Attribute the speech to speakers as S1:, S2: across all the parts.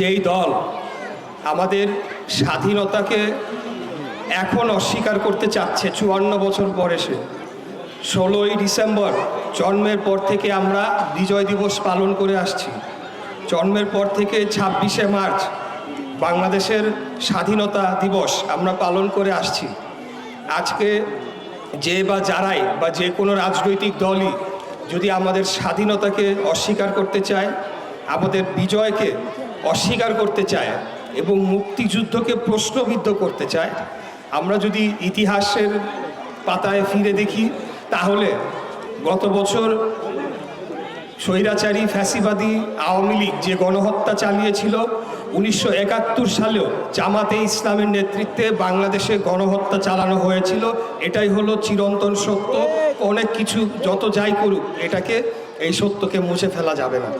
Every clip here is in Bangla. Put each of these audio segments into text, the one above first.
S1: যেই দল আমাদের স্বাধীনতাকে এখন অস্বীকার করতে চাচ্ছে, চুয়ান্ন বছর পরে সে। ষোলোই ডিসেম্বর, জন্মের পর থেকে আমরা বিজয় দিবস পালন করে আসছি। জন্মের পর থেকে ছাব্বিশে মার্চ, বাংলাদেশের স্বাধীনতা দিবস আমরা পালন করে আসছি। আজকে যে বা যারাই বা যে কোনো রাজনৈতিক দলই যদি আমাদের স্বাধীনতাকে অস্বীকার করতে চায়, আমাদের বিজয়কে অস্বীকার করতে চায় এবং মুক্তিযুদ্ধকে প্রশ্নবিদ্ধ করতে চায়, আমরা যদি ইতিহাসের পাতায় ফিরে দেখি, তাহলে গত বছর স্বৈরাচারী ফ্যাসিবাদী আওয়ামী লীগ যে গণহত্যা চালিয়েছিল, উনিশশো একাত্তর সালেও জামাতে ইসলামের নেতৃত্বে বাংলাদেশে গণহত্যা চালানো হয়েছিল। এটাই হলো চিরন্তন সত্য। অনেক কিছু যত যাই করুক, এটাকে, এই সত্যকে মুছে ফেলা যাবে না।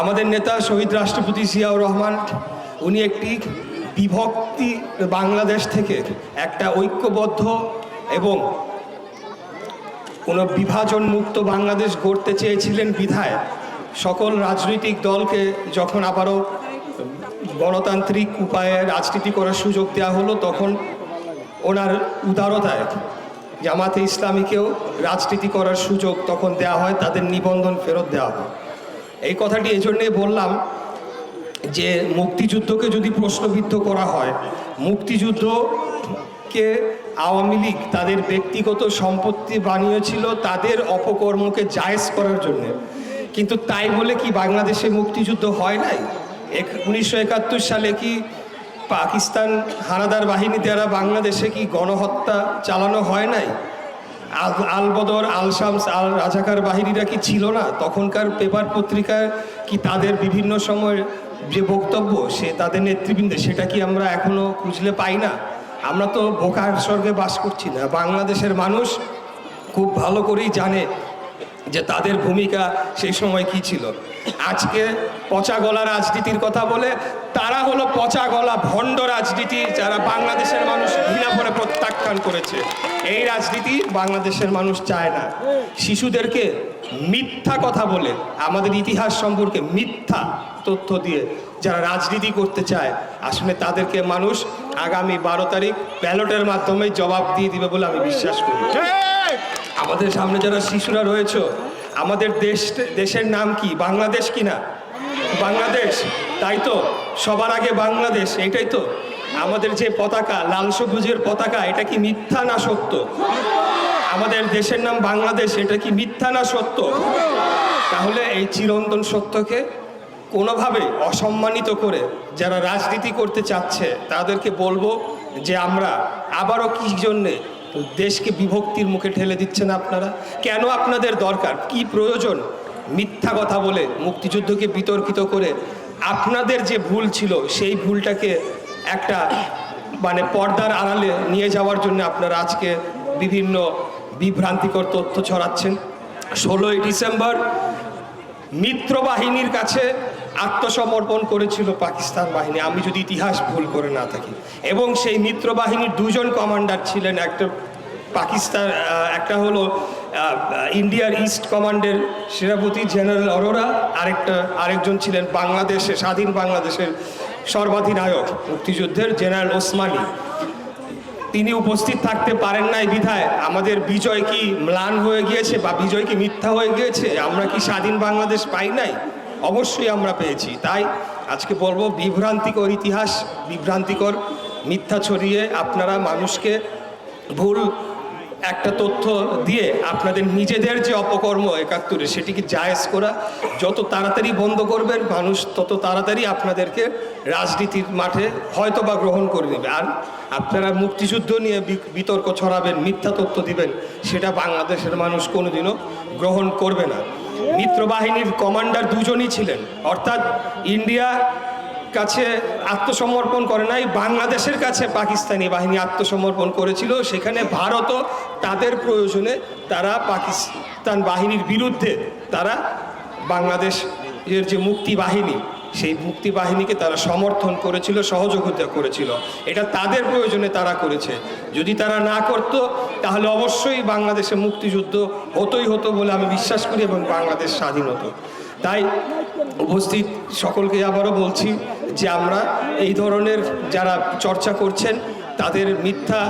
S1: আমাদের নেতা শহীদ রাষ্ট্রপতি জিয়াউর রহমান, উনি একটি বিভক্তি বাংলাদেশ থেকে একটা ঐক্যবদ্ধ এবং কোনো বিভাজন মুক্ত বাংলাদেশ গড়তে চেয়েছিলেন বিধায় সকল রাজনৈতিক দলকে যখন আবারও গণতান্ত্রিক উপায়ে রাজনীতি করার সুযোগ দেওয়া হলো, তখন ওনার উদারতায় জামাতে ইসলামীকেও রাজনীতি করার সুযোগ তখন দেওয়া হয়, তাদের নিবন্ধন ফেরত দেওয়া হয়। এই কথাটি এই জন্যে বললাম যে মুক্তিযুদ্ধকে যদি প্রশ্নবিদ্ধ করা হয়, মুক্তিযুদ্ধকে আওয়ামী লীগ তাদের ব্যক্তিগত সম্পত্তি বানিয়েছিল তাদের অপকর্মকে জায়েজ করার জন্য। কিন্তু তাই বলে কি বাংলাদেশে মুক্তিযুদ্ধ হয় নাই? এক উনিশশো একাত্তর সালে কি পাকিস্তান হানাদার বাহিনী দ্বারা বাংলাদেশে কি গণহত্যা চালানো হয় নাই? আলবদর আল শামস আল রাজাকার বাহিনীরা কি ছিল না? তখনকার পেপার পত্রিকায় কি তাদের বিভিন্ন সময় যে বক্তব্য, সে তাদের নেতৃবৃন্দে, সেটা কি আমরা এখনও খুঁজলে পাই না? আমরা তো বোকার স্বর্গে বাস করছি না। বাংলাদেশের মানুষ খুব ভালো করেই জানে যে তাদের ভূমিকা সেই সময় কি ছিল? আজকে পচা গলা রাজনীতির কথা বলে তারা হলো পচা গলা ভণ্ড রাজনীতি যারা বাংলাদেশের মানুষ ঘৃণা করে প্রত্যাখ্যান করেছে। এই রাজনীতি বাংলাদেশের মানুষ চায় না। শিশুদেরকে মিথ্যা কথা বলে, আমাদের ইতিহাস সম্পর্কে মিথ্যা তথ্য দিয়ে যারা রাজনীতি করতে চায়, আসলে তাদেরকে মানুষ আগামী বারো তারিখ ব্যালটের মাধ্যমে জবাব দিয়ে দিবে বলে আমি বিশ্বাস করি। আমাদের সামনে যারা শিশুরা রয়েছে, আমাদের দেশ, দেশের নাম কি? বাংলাদেশ কি না বাংলাদেশ। তাই তো? সবার আগে বাংলাদেশ, এটাই তো। আমাদের যে পতাকা, লাল সবুজের পতাকা, এটা কি মিথ্যা না সত্য? আমাদের দেশের নাম বাংলাদেশ, এটা কি মিথ্যা না সত্য? তাহলে এই চিরন্তন সত্যকে কোনোভাবে অসম্মানিত করে যারা রাজনীতি করতে চাচ্ছে, তাদেরকে বলব যে আমরা আবারও কি জন্যে দেশকে বিভক্তির মুখে ঠেলে দিচ্ছেন আপনারা? কেন আপনাদের দরকার? কি প্রয়োজন? মিথ্যা কথা বলে মুক্তিযুদ্ধকে বিতর্কিত করে আপনাদের যে ভুল ছিল, সেই ভুলটাকে একটা মানে পর্দার আড়ালে নিয়ে যাওয়ার জন্য আপনারা আজকে বিভিন্ন বিভ্রান্তিকর তথ্য ছড়াচ্ছেন। ষোলোই ডিসেম্বর, মিত্র বাহিনীর কাছে আত্মসমর্পণ করেছিল পাকিস্তান বাহিনী। আমি যদি ইতিহাস ভুল করে না থাকি। এবং সেই মিত্র বাহিনীর দুজন কমান্ডার ছিলেন একটা পাকিস্তান একটা হলো ইন্ডিয়ার ইস্ট কমান্ডের সেনাপতি জেনারেল অরোরা, আরেকটা, আরেকজন ছিলেন বাংলাদেশে, স্বাধীন বাংলাদেশের সর্বাধিনায়ক, মুক্তিযুদ্ধের জেনারেল ওসমানী। তিনি উপস্থিত থাকতে পারেন নাই বিধায়। আমাদের বিজয় কি ম্লান হয়ে গিয়েছে বা বিজয় কি মিথ্যা হয়ে গিয়েছে? আমরা কি স্বাধীন বাংলাদেশ পাই নাই? অবশ্যই আমরা পেয়েছি। তাই আজকে বলব, বিভ্রান্তিকর ইতিহাস, বিভ্রান্তিকর মিথ্যা ছড়িয়ে আপনারা মানুষকে ভুল একটা তথ্য দিয়ে আপনাদের নিজেদের যে অপকর্ম একাত্তরে সেটিকে জায়েজ করা, যত তাড়াতাড়ি বন্ধ করবেন, মানুষ তত তাড়াতাড়ি আপনাদেরকে রাজনীতির মাঠে হয়তো বা গ্রহণ করে নেবে। আর আপনারা মুক্তিযুদ্ধ নিয়ে বিতর্ক ছড়াবেন, মিথ্যা তথ্য দিবেন, সেটা বাংলাদেশের মানুষ কোনোদিনও গ্রহণ করবে না। মিত্র বাহিনীর কমান্ডার দুজনই ছিলেন। অর্থাৎ ইন্ডিয়া কাছে আত্মসমর্পণ করে নাই, বাংলাদেশের কাছে পাকিস্তানি বাহিনী আত্মসমর্পণ করেছিল। সেখানে ভারতও তাদের প্রয়োজনে তারা পাকিস্তান বাহিনীর বিরুদ্ধে তারা বাংলাদেশের যে মুক্তি বাহিনী সেই মুক্তি বাহিনীকে তারা সমর্থন করেছিল, সহযোগিতা করেছিল। এটা তাদের প্রয়োজনে তারা করেছে। যদি তারা না করত, তাহলে অবশ্যই বাংলাদেশে মুক্তিযুদ্ধ হতোই হতো বলে আমি বিশ্বাস করি এবং বাংলাদেশ স্বাধীন হতো। তাই উপস্থিত সকলকে আবারও বলছি যে আমরা এই ধরনের যারা চর্চা করছেন তাদের মিথ্যা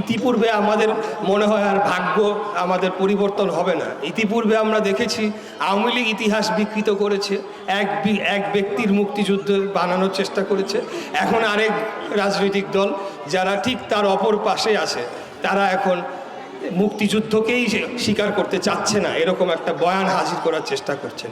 S1: ইতিপূর্বে আমাদের মনে হয় আর ভাগ্য আমাদের পরিবর্তন হবে না। ইতিপূর্বে আমরা দেখেছি আওয়ামী লীগ ইতিহাস বিকৃত করেছে, এক এক ব্যক্তির মুক্তিযুদ্ধ বানানোর চেষ্টা করেছে। এখন আরেক রাজনৈতিক দল যারা ঠিক তার অপর পাশে আছে, তারা এখন মুক্তিযুদ্ধকেই স্বীকার করতে চাচ্ছে না। এরকম একটা বয়ান হাজির করার চেষ্টা করছেন।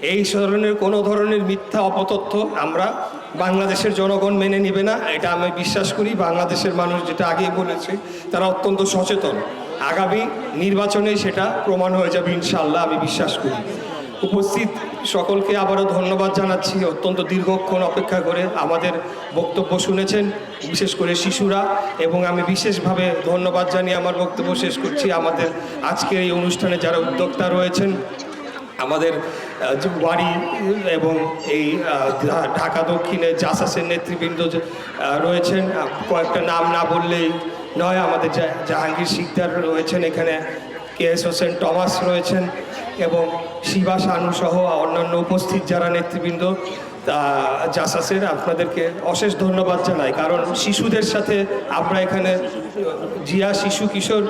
S1: এই ধরনের কোনো ধরনের মিথ্যা অপতথ্য আমরা বাংলাদেশের জনগণ মেনে নেবে না। এটা আমি বিশ্বাস করি। বাংলাদেশের মানুষ যেটা আগে বলেছে, তারা অত্যন্ত সচেতন। আগামী নির্বাচনে সেটা প্রমাণ হয়ে যাবে ইনশাল্লাহ আমি বিশ্বাস করি। উপস্থিত সকলকে আবারও ধন্যবাদ জানাচ্ছি। অত্যন্ত দীর্ঘক্ষণ অপেক্ষা করে আমাদের বক্তব্য শুনেছেন, বিশেষ করে শিশুরা। এবং আমি বিশেষভাবে ধন্যবাদ জানিয়ে আমার বক্তব্য শেষ করছি। আমাদের আজকের এই অনুষ্ঠানে যারা উদ্যোক্তা রয়েছেন, আমাদের বাড়ি এবং এই ঢাকা দক্ষিণে জাসাসের নেতৃবৃন্দ রয়েছেন। কয়েকটা নাম না বললেই নয়। আমাদের জাহাঙ্গীর শিকদার রয়েছেন এখানে। কে এস হোসেন টমাস রয়েছেন। এবং শিবা শানু সহ অন্যান্য উপস্থিত যারা নেতৃবৃন্দ জাসাসের আপনাদেরকে অশেষ ধন্যবাদ জানাই। কারণ শিশুদের সাথে আমরা এখানে, জিয়া শিশু কিশোর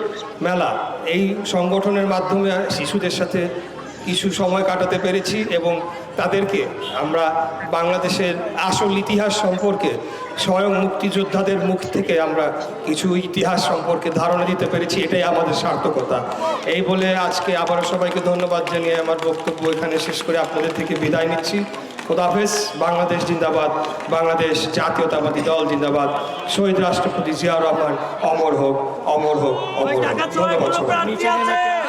S1: মেলা, এই সংগঠনের মাধ্যমে শিশুদের সাথে কিছু সময় কাটাতে পেরেছি এবং তাদেরকে আমরা বাংলাদেশের আসল ইতিহাস সম্পর্কে স্বয়ং মুক্তিযোদ্ধাদের মুখ থেকে আমরা কিছু ইতিহাস সম্পর্কে ধারণা দিতে পেরেছি এটাই আমাদের সার্থকতা। এই বলে আজকে আবারও সবাইকে ধন্যবাদ জানিয়ে আমার বক্তব্য এখানে শেষ করে আপনাদের থেকে বিদায় নিচ্ছি। খোদাফেজ বাংলাদেশ জিন্দাবাদ বাংলাদেশ জাতীয়তাবাদী দল জিন্দাবাদ। শহীদ রাষ্ট্রপতি জিয়াউর রহমান অমর হোক অমর হোক অমর হোক। ধন্যবাদ